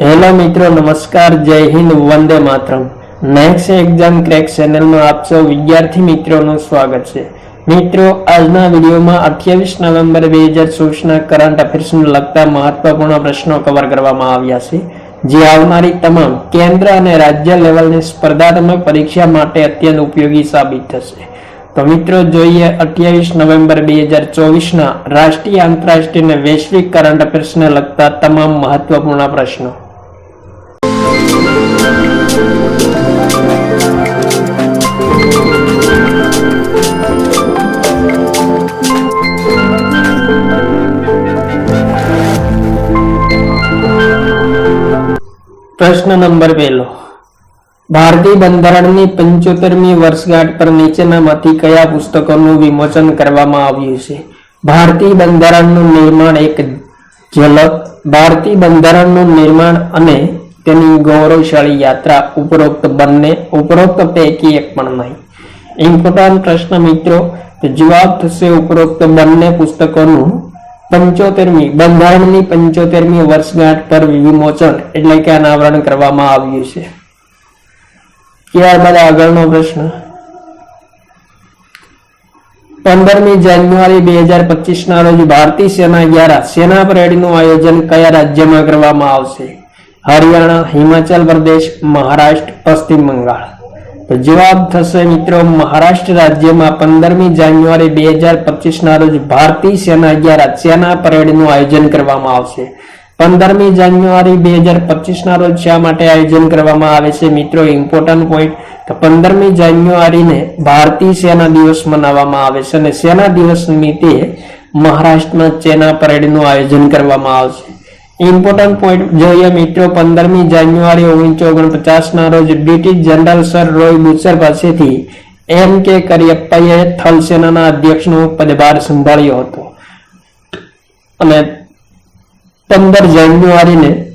Hello મિત્રો, નમસ્કાર, જય હિન્દ, વંદે માતરમ. નેક્સ્ટ એક્ઝામ ક્રેક ચેનલમાં આપ સૌ વિદ્યાર્થી મિત્રોનું સ્વાગત છે. મિત્રો, આજના વિડીયોમાં અઠ્યાવીસ નવેમ્બર બે હજાર ચોવીસના કરંટ અફેર્સને લગતા મહત્વપૂર્ણ પ્રશ્નો કવર કરવામાં આવ્યા છે. જે આવનારી તમામ કેન્દ્ર અને રાજ્ય લેવલની સ્પર્ધાત્મક પરીક્ષા માટે અત્યંત ઉપયોગી સાબિત થશે. તો મિત્રો, જોઈએ અઠ્યાવીસ નવેમ્બર બે હજાર ચોવીસના રાષ્ટ્રીય આંતરરાષ્ટ્રીય અને વૈશ્વિક કરંટ અફેર્સને લગતા તમામ મહત્વપૂર્ણ પ્રશ્નો. પ્રશ્ન નંબર પહેલો. ભારતીય બંધારણની પંચોતેરમી વર્ષગાંઠ પર નીચેનામાંથી કયા પુસ્તકોનું વિમોચન કરવામાં આવ્યું છે? ભારતીય બંધારણનું નિર્માણ એક ઝલક, ભારતીય બંધારણનું નિર્માણ અને તેની ગૌરવશાળી યાત્રા ઉપરોક્ત બંને, ઉપરોક્ત પૈકી એક પણ નહીં. ઇમ્પોર્ટન્ટ પ્રશ્ન મિત્રો જવાબ થશે ઉપરોક્ત બંને પુસ્તકોનું પંચોતેરમી, બંધારણની પંચોતેરમી વર્ષગાંઠ પર વિમોચન એટલે કે અનાવરણ કરવામાં આવ્યું છે. ત્યારબાદ આગળનો પ્રશ્ન. પંદરમી જાન્યુઆરી બે હજાર પચીસ ના રોજ ભારતીય સેના દ્વારા સેના પરેડનું આયોજન કયા રાજ્યમાં કરવામાં આવશે? હરિયાણા, હિમાચલ પ્રદેશ, મહારાષ્ટ્ર, પશ્ચિમ બંગાળ. જવાબ થશે મિત્રો મહારાષ્ટ્ર રાજ્યમાં પંદરમી જાન્યુઆરી બે હજાર પચીસ ના રોજ ભારતીય સેના દ્વારા સેના પરેડનું આયોજન કરવામાં આવશે. પંદરમી જાન્યુઆરી બે હજાર પચીસ ના રોજ શા માટે આયોજન કરવામાં આવે છે મિત્રો? ઇમ્પોર્ટન્ટ પોઈન્ટ તો પંદરમી જાન્યુઆરીને ભારતીય સેના દિવસ મનાવવામાં આવે છે અને સેના દિવસ નિમિત્તે મહારાષ્ટ્રમાં સેના પરેડનું આયોજન કરવામાં આવશે. ઇમ્પોર્ટન્ટ પોઈન્ટ જોઈએ મિત્રો, પંદરમી જાન્યુઆરી ઓગણીસો ઓગણપચાસ ના રોજ British general sir Roy Butcher પાસેથી એમ કે કરિયપ્પાએ થલ અધ્યક્ષનો પદભાર સંભાળ્યો હતો. અને પંદર જાન્યુઆરીને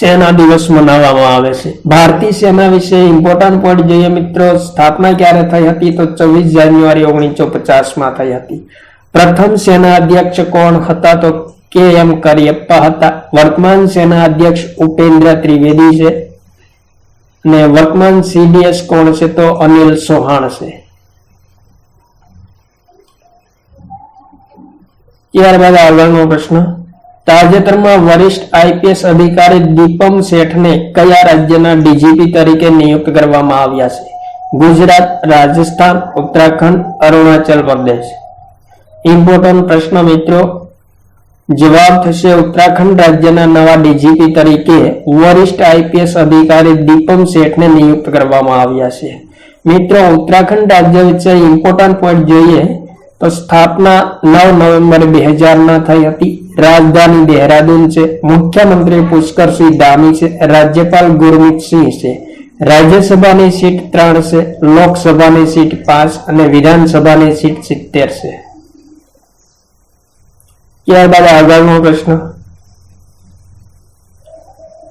સેના દિવસ મનાવવામાં આવે છે. ભારતીય સેના વિશે ઇમ્પોર્ટન્ટ પોઈન્ટ જોઈએ મિત્રો, સ્થાપના ક્યારે થઈ હતી તો ચોવીસ જાન્યુઆરી ઓગણીસો પચાસમાં થઈ હતી. પ્રથમ સેના અધ્યક્ષ કોણ હતા તો કે એમ કરિયપ્પા હતા વર્તમાન સેના અધ્યક્ષ ઉપેન્દ્ર ત્રિવેદી છે અને વર્તમાન સીડીએસ કોણ છે તો અનિલ સોહાણ છે. ત્યારબાદ આગળનો પ્રશ્ન, તાજેતરમાં વરિષ્ઠ આઈપીએસ અધિકારી દીપમ શેઠને કયા રાજ્યના ડીજીપી તરીકે નિયુક્ત કરવામાં આવ્યા છે? ગુજરાત, રાજસ્થાન, ઉત્તરાખંડ, અરુણાચલ પ્રદેશ. ઇમ્પોર્ટન્ટ પ્રશ્ન મિત્રો જવાબ થશે ઉત્તરાખંડ રાજ્યના નવા ડીજીપી તરીકે વરિષ્ઠ આઈપીએસ અધિકારી દીપમ શેઠને નિયુક્ત કરવામાં આવ્યા છે. મિત્રો, ઉત્તરાખંડ રાજ્ય વિશે ઇમ્પોર્ટન્ટ પોઈન્ટ જોઈએ તો સ્થાપના નવ નવેમ્બર બે હજારના થઈ હતી. રાજધાની દેહરાદૂન છે. મુખ્યમંત્રી પુષ્કરસિંહ ધામી છે. રાજ્યપાલ ગુરમીત સિંહ છે. રાજ્યસભાની સીટ ત્રણ છે. લોકસભાની સીટ પાંચ અને વિધાનસભાની સીટ સિત્તેર છે. ત્યારબાદ આગળનો પ્રશ્ન.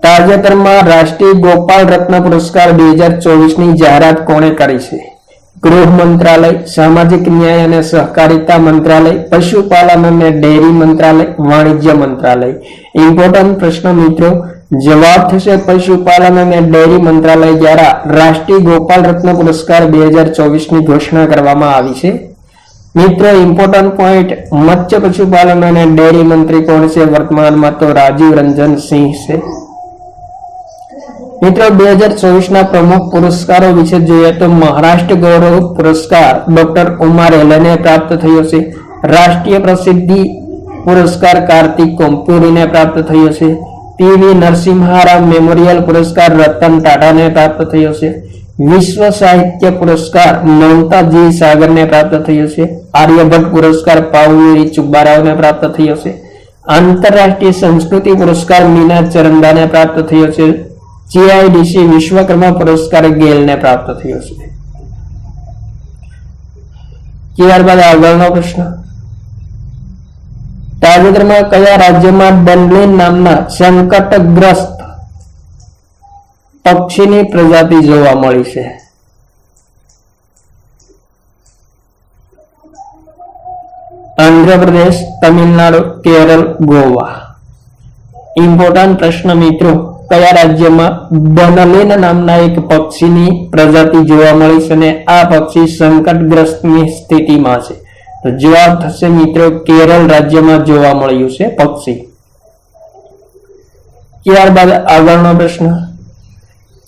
તાજેતરમાં રાષ્ટ્રીય ગોપાલ રત્ન પુરસ્કાર બે હજાર ચોવીસની જાહેરાત કોણે કરી છે? ગૃહ મંત્રાલય, સામાજિક ન્યાય અને સહકારિતા મંત્રાલય, પશુપાલન અને ડેરી મંત્રાલય, વાણિજ્ય મંત્રાલય. ઇમ્પોર્ટન્ટ પ્રશ્ન મિત્રો, જવાબ થશે પશુપાલન અને ડેરી મંત્રાલય દ્વારા રાષ્ટ્રીય ગોપાલ રત્ન પુરસ્કાર બે હજાર ચોવીસની ઘોષણા કરવામાં આવી છે. મિત્રો ઇમ્પોર્ટન્ટ પોઈન્ટ મત્સ્ય પશુપાલન અને ડેરી મંત્રી કોણ છે? વર્તમાનમાં તો રાજીવ રંજન સિંહ છે. મિત્રો, બે હજાર ચોવીસના પ્રમુખ પુરસ્કારો વિશે જોઈએ તો મહારાષ્ટ્ર ગૌરવ પુરસ્કાર ડોક્ટર ઉમાર એલને પ્રાપ્ત થયો છે. રાષ્ટ્રીય પ્રસિદ્ધિ પુરસ્કાર કાર્તિક કોમ્પુરીને પ્રાપ્ત થયો છે. પીવી નરસિંહારામ મેમોરિયલ પુરસ્કાર રતન ટાટાને પ્રાપ્ત થયો છે. વિશ્વ સાહિત્ય પુરસ્કાર મમતાજી સાગરને પ્રાપ્ત થયો છે. આર્યભટ્ટ પુરસ્કાર પાઉરી ચુબ્બારાવને પ્રાપ્ત થયો છે. આંતરરાષ્ટ્રીય સંસ્કૃતિ પુરસ્કાર મીના ચરંદાને પ્રાપ્ત થયો છે. જીઆઈડીસી વિશ્વકર્મા પુરસ્કાર ગેલને પ્રાપ્ત થયો છે. ત્યારબાદ આગળનો પ્રશ્ન. તાજેતરમાં કયા રાજ્યમાં ડનલિન નામના સંકટગ્રસ્ત પક્ષીની પ્રજાતિ જોવા મળી છે. આંધ્રપ્રદેશ, તમિલનાડુ, કેરળ, ગોવા. ઇમ્પોર્ટન્ટ પ્રશ્ન મિત્રો, કયા રાજ્યમાં બનલેન નામના એક પક્ષીની પ્રજાતિ જોવા મળી છે અને આ પક્ષી સંકટગ્રસ્તની સ્થિતિમાં છે? તો જવાબ થશે મિત્રો, કેરળ રાજ્યમાં જોવા મળ્યું છે પક્ષી. ત્યારબાદ આગળનો પ્રશ્ન.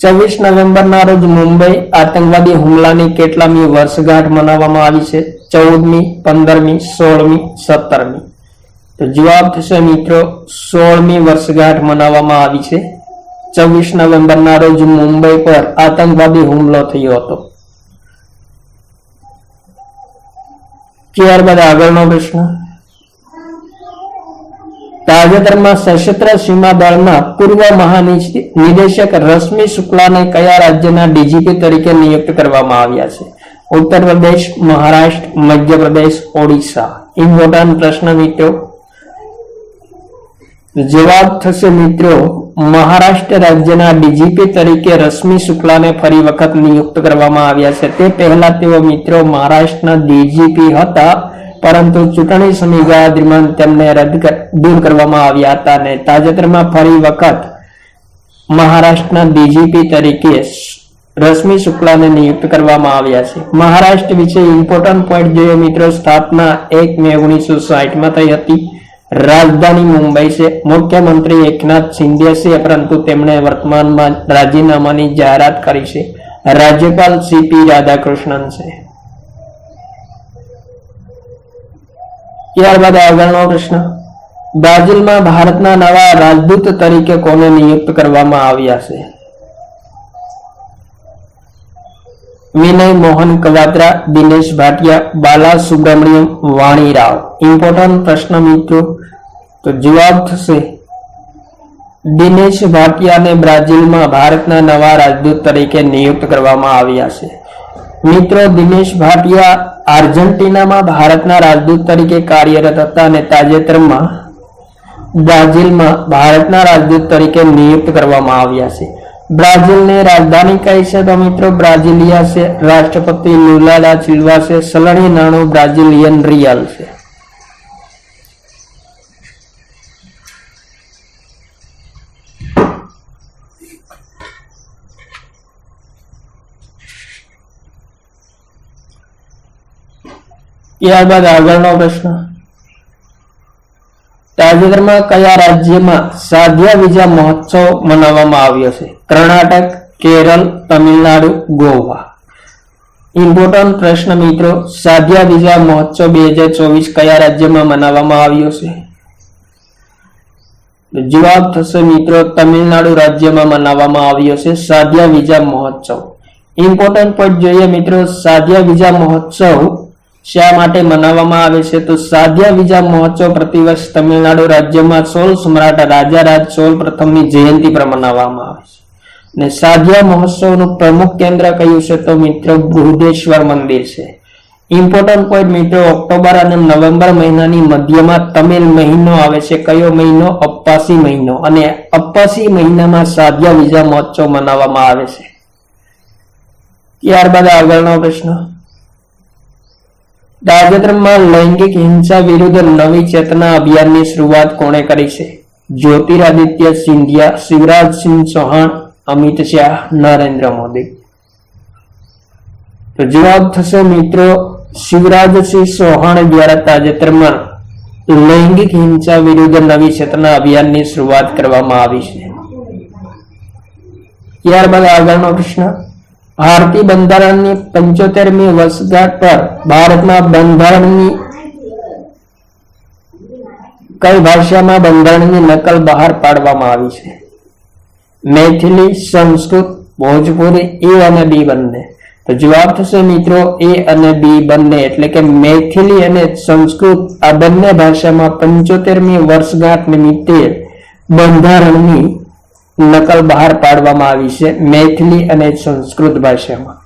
ચોવીસ નવેમ્બરના રોજ મુંબઈ આતંકવાદી હુમલાની કેટલામી વર્ષગાંઠ મનાવવામાં આવી છે. ચૌદમી, પંદરમી, સોળમી, સત્તરમી. તો જવાબ થશે મિત્રો, સોળમી વર્ષગાંઠ મનાવવામાં આવી છે. ચોવીસ નવેમ્બરના રોજ મુંબઈ પર આતંકવાદી હુમલો થયો હતો. ત્યારબાદ આગળનો પ્રશ્ન. તાજેતરમાં સશસ્ત્ર સીમા દળના પૂર્વ મહાનિદેશક રશ્મિ શુક્લાને કયા રાજ્યના ડીજીપી તરીકે નિયુક્ત કરવામાં આવ્યા છે? ઉત્તર પ્રદેશ, મહારાષ્ટ્ર, મધ્યપ્રદેશ, ઓડિશા. ઇમ્પોર્ટન્ટ પ્રશ્ન મિત્રો. જવાબ થશે મિત્રો, મહારાષ્ટ્ર રાજ્યના ડીજીપી તરીકે રશ્મિ શુક્લાને ફરી વખત નિયુક્ત કરવામાં આવ્યા છે. તે પહેલા તેઓ મિત્રો મહારાષ્ટ્રના ડીજીપી હતા. પરંતુ ચૂંટણી સમયગાળા દરમિયાન તેમને રદ દૂર કરવામાં આવ્યા હતા અને તાજેતરમાં ફરી વખત મહારાષ્ટ્રના ડીજીપી તરીકે રશ્મિ શુક્લાને નિયુક્ત કરવામાં આવ્યા છે. મહારાષ્ટ્ર વિશે ઇમ્પોર્ટન્ટ પોઈન્ટ જોઈએ મિત્રો, સ્થાપના એક મે ઓગણીસો સાહીઠમાં થઈ હતી. રાજધાની મુંબઈ છે. મુખ્યમંત્રી એકનાથ શિંદે છે, પરંતુ તેમણે વર્તમાનમાં રાજીનામાની જાહેરાત કરી છે. રાજ્યપાલ સીપી રાધાકૃષ્ણન છે. ત્યારબાદ આગળનો પ્રશ્ન. બ્રાઝિલમાં ભારતના નવા રાજદૂત તરીકે કોને નિયુક્ત કરવામાં આવ્યા છે? વિનય મોહન કવાત્રા દિનેશ ભાટિયા બાલા સુબ્રમણ્યમ વાણી રાવ ઇમ્પોર્ટન્ટ પ્રશ્ન મિત્રો, તો જવાબ થશે. દિનેશ ભાટિયાને બ્રાઝિલમાં ભારતના નવા રાજદૂત તરીકે નિયુક્ત કરવામાં આવ્યા છે. મિત્રો દિનેશ ભાટિયા આર્જેન્ટિનામાં ભારતના રાજદૂત તરીકે કાર્યરત હતા અને તાજેતરમાં બ્રાઝિલમાં ભારતના રાજદૂત તરીકે નિયુક્ત કરવામાં આવ્યા છે. બ્રાઝિલને રાજધાની કહી છે તો મિત્રો બ્રાઝિલિયા છે, રાષ્ટ્રપતિ લુલાડા સિલ્વા છે, સલણી નાણું બ્રાઝિલિયન રિયલ છે. ત્યારબાદ આગળનો પ્રશ્ન. તાજેતરમાં કયા રાજ્યમાં સાધ્યા વિજા મહોત્સવ મનાવવામાં આવ્યો છે? કર્ણાટક, કેરળ, તમિલનાડુ, ગોવા. ઇમ્પોર્ટન્ટ પ્રશ્ન મિત્રો, સાધ્યા વિજા મહોત્સવ બે હજાર ચોવીસ કયા રાજ્યમાં મનાવવામાં આવ્યો છે? જવાબ થશે મિત્રો, તમિલનાડુ રાજ્યમાં મનાવવામાં આવ્યો છે સાધ્યા વિજા મહોત્સવ. ઇમ્પોર્ટન્ટ પોઈન્ટ જોઈએ મિત્રો, સાધ્યા વિજા મહોત્સવ શા માટે મનાવવામાં આવે છે? તો સાધ્યા વિજા મહોત્સવ પ્રતિવર્ષ તમિલનાડુ રાજ્યમાં સોળ સમ્રાટ રાજા રાજ સોળ પ્રથમની જયંતિ પર મનાવવામાં આવે છે. ને સાધ્યા મહોત્સવનું પ્રમુખ કેન્દ્ર કયું છે? તો મિત્રો બૃહદેશ્વર મંદિર છે. ઇમ્પોર્ટન્ટ પોઈન્ટ મિત્રો, ઓક્ટોબર અને નવેમ્બર મહિનાની મધ્યમાં તમિલ મહિનો આવે છે. કયો મહિનો? અપ્પાસી મહિનો. અને અપ્પાસી મહિનામાં સાધ્યા વિજા મહોત્સવ મનાવવામાં આવે છે. ત્યારબાદ આગળનો પ્રશ્ન. તાજેતરમાં લૈંગિક હિંસા વિરુદ્ધ નવી ચેતના અભિયાનની શરૂઆત કોણે કરી છે? જ્યોતિરાદિત્ય સિંધિયા, શિવરાજસિંહ ચૌહાણ, અમિત શાહ, નરેન્દ્ર મોદી. તો જવાબ થશે મિત્રો શિવરાજસિંહ ચૌહાણ દ્વારા તાજેતરમાં લૈંગિક હિંસા વિરુદ્ધ નવી ચેતના અભિયાનની શરૂઆત કરવામાં આવી છે. ત્યારબાદ આગળનો પ્રશ્ન. ભારતીય બંધારણની પંચોતેરમી વર્ષગાંઠ પર ભારતમાં બંધારણની કઈ ભાષામાં બંધારણની નકલ બહાર પાડવામાં આવી છે? મૈથિલી, સંસ્કૃત, ભોજપુરી, એ અને બી બંને. તો જવાબ થશે મિત્રો એ અને બી બંને. એટલે કે મૈથિલી અને સંસ્કૃત આ બંને ભાષામાં પંચોતેરમી વર્ષગાંઠ નિમિત્તે બંધારણની નકલ બહાર પાડવામાં આવી છે મૈથિલી અને સંસ્કૃત ભાષામાં.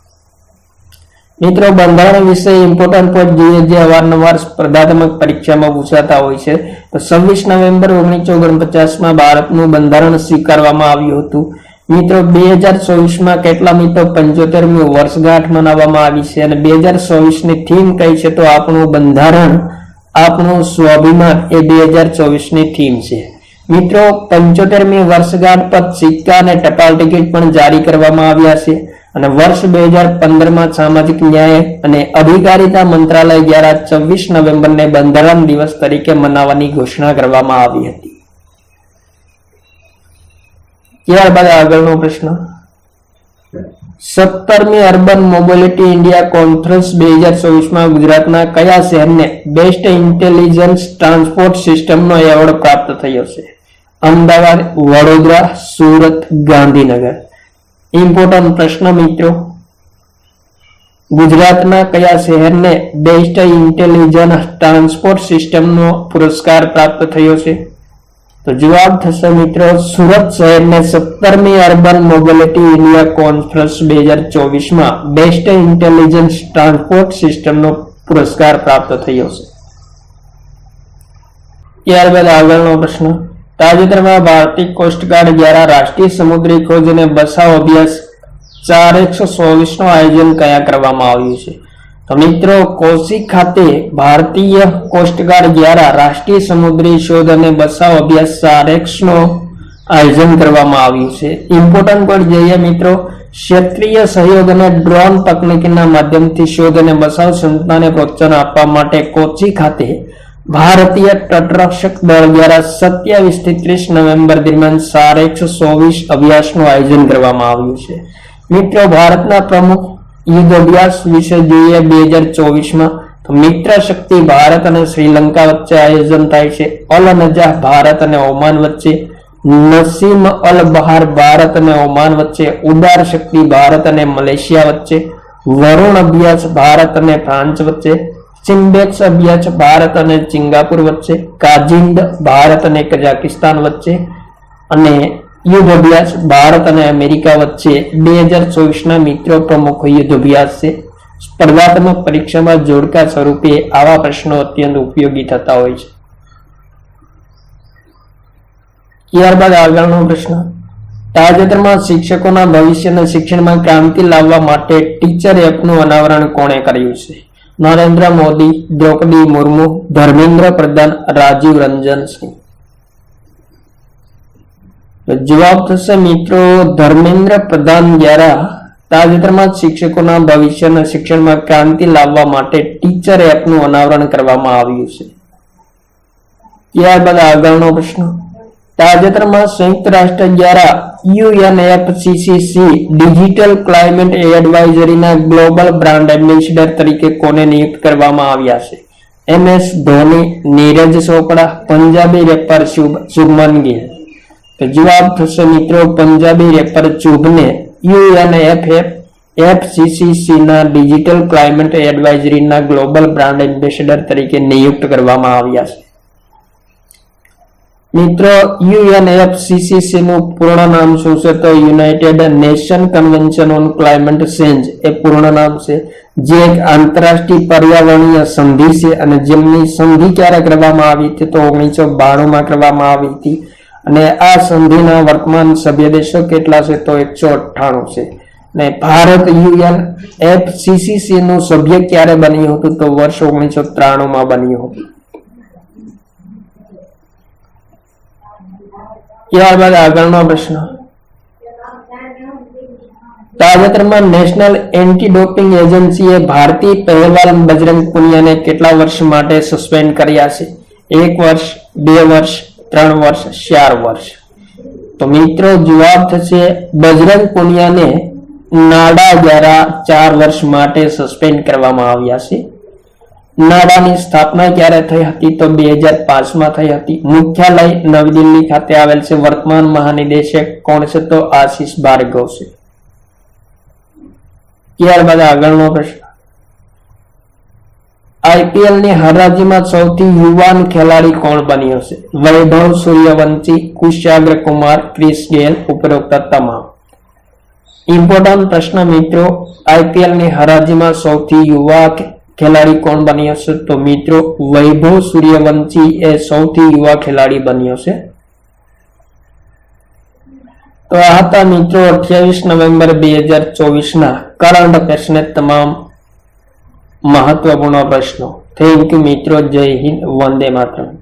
મિત્રો, બંધારણ વિશે ઇમ્પોર્ટન્ટ પોઈન્ટ જોઈએ જે અવારનવાર સ્પર્ધાત્મક પરીક્ષામાં પૂછાતા હોય છે, તો છવ્વીસ નવેમ્બર ઓગણીસો ઓગણપચાસમાં ભારતનું બંધારણ સ્વીકારવામાં આવ્યું હતું. મિત્રો બે હજાર ચોવીસમાં કેટલા મિત્રો પંચોતેરમી વર્ષગાંઠ મનાવવામાં આવી છે અને બે હજાર ચોવીસની થીમ કઈ છે? તો આપણું બંધારણ, આપણું સ્વાભિમાન એ બે હજાર ચોવીસની થીમ છે. મિત્રો, પંચોતેરમી વર્ષગાંઠ પર સિક્કા અને ટપાલ ટિકિટ પણ જારી કરવામાં આવ્યા છે અને વર્ષ બે હજાર પંદરમાં સામાજિક ન્યાય અને અધિકારીતા મંત્રાલય દ્વારા છવ્વીસ નવેમ્બરને બંધારણ દિવસ તરીકે મનાવવાની ઘોષણા કરવામાં આવી હતી. ત્યારબાદ આગળનો પ્રશ્ન. સત્તરમી અર્બન મોબિલિટી ઇન્ડિયા કોન્ફરન્સ બે હજાર ચોવીસમાં ગુજરાતના કયા શહેરને બેસ્ટ ઇન્ટેલિજન્સ ટ્રાન્સપોર્ટ સિસ્ટમનો એવોર્ડ પ્રાપ્ત થયો છે? અમદાવાદ, વડોદરા, સુરત, ગાંધીનગર. ઇમ્પોર્ટન્ટ પ્રશ્ન મિત્રો. ગુજરાતના કયા શહેરને બેસ્ટ ઇન્ટેલિજન્સ ટ્રાન્સપોર્ટ સિસ્ટમનો પુરસ્કાર પ્રાપ્ત થયો છે? તો જવાબ થશે મિત્રો, સુરત શહેરને સત્તરમી અર્બન મોબિલિટી ઇન્ડિયા કોન્ફરન્સ બે હજાર ચોવીસમાં બેસ્ટ ઇન્ટેલિજન્સ ટ્રાન્સપોર્ટ સિસ્ટમનો પુરસ્કાર પ્રાપ્ત થયો છે. ત્યારબાદ આગળનો પ્રશ્ન. તાજેતરમાં ભારતીય કોસ્ટગાર્ડ દ્વારા રાષ્ટ્રીય સમુદ્રી ખોજ અને બચાવ અભ્યાસ ચાર એકસો ચોવીસનું આયોજન કયા કરવામાં આવ્યું છે? તો મિત્રો, કોશી ખાતે ભારતીય કોસ્ટગાર્ડ દ્વારા રાષ્ટ્રીય સમુદ્રી શોધ અને બચાવ અભ્યાસ ચાર નો આયોજન કરવામાં આવ્યું છે. ઇમ્પોર્ટન્ટ પણ જોઈએ મિત્રો, ક્ષેત્રીય સહયોગ અને ડ્રોન તકનીકના માધ્યમથી શોધ અને બચાવ ક્ષમતાને પ્રોત્સાહન આપવા માટે કોચી ખાતે ભારતીય તટરક્ષક દળ દ્વારા સત્યાવીસથી ત્રીસ નવેમ્બર દરમિયાન સાર એકસો ચોવીસ અભ્યાસનું આયોજન કરવામાં આવ્યું છે. મિત્રો, ભારતના પ્રમુખ યુદ્ધ અભ્યાસ વિશે જોઈએ બે હજાર ચોવીસમાં મિત્ર શક્તિ ભારત અને શ્રીલંકા વચ્ચે આયોજન થાય છે. અલ નજાહ ભારત અને ઓમાન વચ્ચે, નસીમ અલ બહાર ભારત અને ઓમાન વચ્ચે, ઉદાર શક્તિ ભારત અને મલેશિયા વચ્ચે, વરુણ અભ્યાસ ભારત અને ફ્રાન્સ વચ્ચે ચિમ્બેક્સ અભ્યાસ ભારત અને સિંગાપુર વચ્ચે કાજિંદ ભારત અને કઝાકિસ્તાન વચ્ચે અને યુદ્ધ અભ્યાસ ભારત અને અમેરિકા વચ્ચે બે હજાર ચોવીસના મિત્રો પ્રમુખ યુદ્ધ અભ્યાસ છે. સ્પર્ધાત્મક પરીક્ષામાં જોડકા સ્વરૂપે આવા પ્રશ્નો અત્યંત ઉપયોગી થતા હોય છે. ત્યારબાદ આગળનો પ્રશ્ન. તાજેતરમાં શિક્ષકોના ભવિષ્યના શિક્ષણમાં ક્રાંતિ લાવવા માટે ટીચર એપનું અનાવરણ કોણે કર્યું છે? નરેન્દ્ર મોદી, દ્રૌપદી મુર્મુ, ધર્મેન્દ્ર પ્રધાન, રાજીવ રંજન સિંહ. જવાબ થશે મિત્રો, ધર્મેન્દ્ર પ્રધાન દ્વારા તાજેતરમાં શિક્ષકોના ભવિષ્યના શિક્ષણમાં ક્રાંતિ લાવવા માટે ટીચર એપનું અનાવરણ કરવામાં આવ્યું છે. ત્યારબાદ આગળનો પ્રશ્ન. તાજેતરમાં સંયુક્ત રાષ્ટ્ર દ્વારા યુએનએફસીસીસી ડિજિટલ ક્લાઇમેટ એડવાઇઝરીના ગ્લોબલ બ્રાન્ડ એમ્બેસેડર તરીકે કોને નિયુક્ત કરવામાં આવ્યા છે? M S Dhoni, Neeraj Chopra, Punjabi rapper Shubh, Shubman Gill. જવાબ થશે મિત્રો પંજાબી રેપર શુભને યુએનએફએફ એફસીસીસીના ડિજિટલ ક્લાઇમેટ એડવાઇઝરીના ગ્લોબલ બ્રાન્ડ એમ્બેસેડર તરીકે નિયુક્ત કરવામાં આવ્યા છે. મિત્રો યુએનએફસીસીસી નું પૂર્ણ નામ શું છે? તો United Nation Convention on Climate Change એ પૂર્ણ નામ છે. જે એક આંતરરાષ્ટ્રીય પર્યાવરણીય સંધિ છે અને જેમની સંધિ ક્યારે કરવામાં આવી હતી? તો ઓગણીસો બાણું માં કરવામાં આવી હતી. અને આ સંધિના વર્તમાન સભ્ય દેશો કેટલા છે? તો એકસો અઠ્ઠાણું છે. ને ભારત યુએન એફસીસીસી નું સભ્ય ક્યારે બન્યું હતું? તો વર્ષ ઓગણીસો ત્રાણું માં બન્યું હતું. ત્યારબાદ આગળનો પ્રશ્ન. તાજેતરમાં નેશનલ એન્ટી ડોપિંગ એજન્સીએ ભારતીય પહેલવાન બજરંગ પુનિયાને કેટલા વર્ષ માટે સસ્પેન્ડ કર્યા છે? એક વર્ષ, બે વર્ષ, ત્રણ વર્ષ, ચાર વર્ષ. તો મિત્રો, જવાબ થશે બજરંગ પુનિયાને નાડા દ્વારા ચાર વર્ષ માટે સસ્પેન્ડ કરવામાં આવ્યા છે. નાડાની સ્થાપના ક્યારે થઈ હતી તો બે હજાર પાંચમાં થઈ હતી. મુખ્યાલય નવી દિલ્હી ખાતે આવેલ છે. વર્તમાન મહાનિદેશક કોણ છે તો આશીષ ભાર્ગવ છે. ત્યારબાદ આગળનો પ્રશ્ન. આઈપીએલની હરાજીમાં સૌથી યુવાન ખેલાડી કોણ બન્યો છે? વૈભવ સૂર્યવંશી, કુશાગ્ર કુમાર ક્રિસ ગેલ, ઉપરોક્ત તમામ. ઇમ્પોર્ટન્ટ પ્રશ્ન મિત્રો આઈપીએલની હરાજીમાં સૌથી યુવા ખેલાડી કોણ બન્યો છે? તો મિત્રો, વૈભવ સૂર્યવંશી એ સૌથી યુવા ખેલાડી બન્યો છે. તો આ હતા મિત્રો અઠ્યાવીસ નવેમ્બર બે હજાર ચોવીસ ના કરંટ અફેર્સને તમામ મહત્વપૂર્ણ પ્રશ્નો. થેન્ક યુ મિત્રો. જય હિન્દ. વંદે માતરમ.